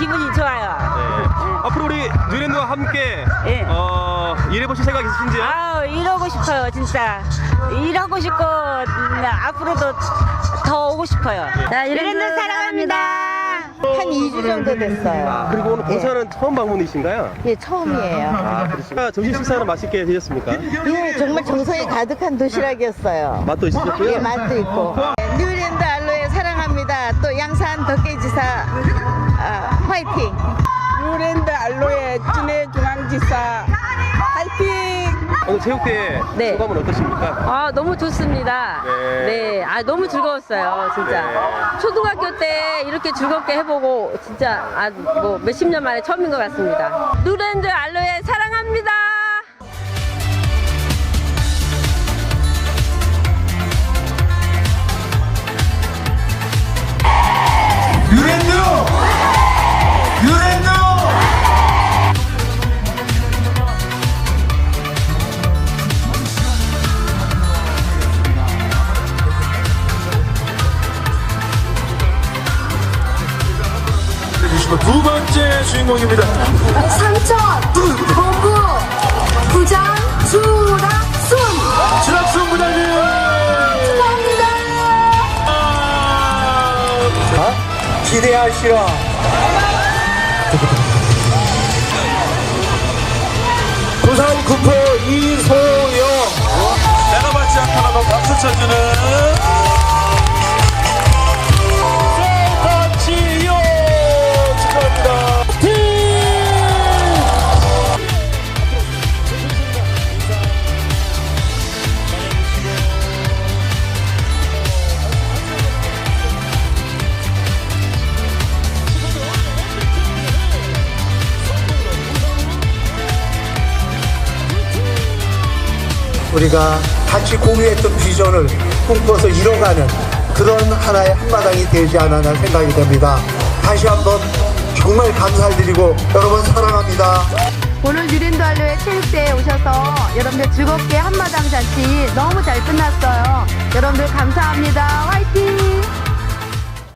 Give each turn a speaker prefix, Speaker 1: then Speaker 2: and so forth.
Speaker 1: 기분이 좋아요.
Speaker 2: 네. 앞으로 우리 뉴랜드와 함께
Speaker 1: 예.
Speaker 2: 어, 일해보실 생각 있으신지요?
Speaker 1: 아우 이러고 싶어요 진짜 일하고 싶고 음, 앞으로도 더 오고 싶어요. 자, 이랜드 사랑합니다.
Speaker 3: 한 2주 정도 됐어요.
Speaker 2: 아, 그리고 오늘 본사는 처음 방문이신가요?
Speaker 3: 예, 처음이에요.
Speaker 2: 아, 그렇습니까? 점심 식사는 맛있게 드셨습니까?
Speaker 3: 예, 정말 정성이 가득한 도시락이었어요.
Speaker 2: 맛도 있으셨고요?
Speaker 3: 예, 맛도 있고. 24 화이팅!
Speaker 2: 오늘 체육대회
Speaker 1: 네.
Speaker 2: 소감은 어떠십니까?
Speaker 1: 아 너무 좋습니다.
Speaker 2: 네.
Speaker 1: 네. 아 너무 즐거웠어요, 진짜.
Speaker 2: 네.
Speaker 1: 초등학교 때 이렇게 즐겁게 해보고 진짜 아 뭐 몇십 년 만에 처음인 것 같습니다. 누랜드 알로에
Speaker 4: 사랑하 해주시고 두 번째 주인공입니다.
Speaker 5: 삼천 본부 부장 주락순
Speaker 4: 지락순 부장님!
Speaker 5: 축하합니다.
Speaker 4: 자, 기대하시라. 부산 구포 이소영. 내가 받지 않다라도 박수 쳐주는. 우리가 같이 공유했던 비전을 꿈꿔서 이뤄가는 그런 하나의 한마당이 되지 않았나 생각이 됩니다. 다시 한번 정말 감사드리고 여러분 사랑합니다.
Speaker 5: 오늘 뉴랜드 알로에 체육대회에 오셔서 여러분들 즐겁게 한마당 잔치 너무 잘 끝났어요. 여러분들 감사합니다.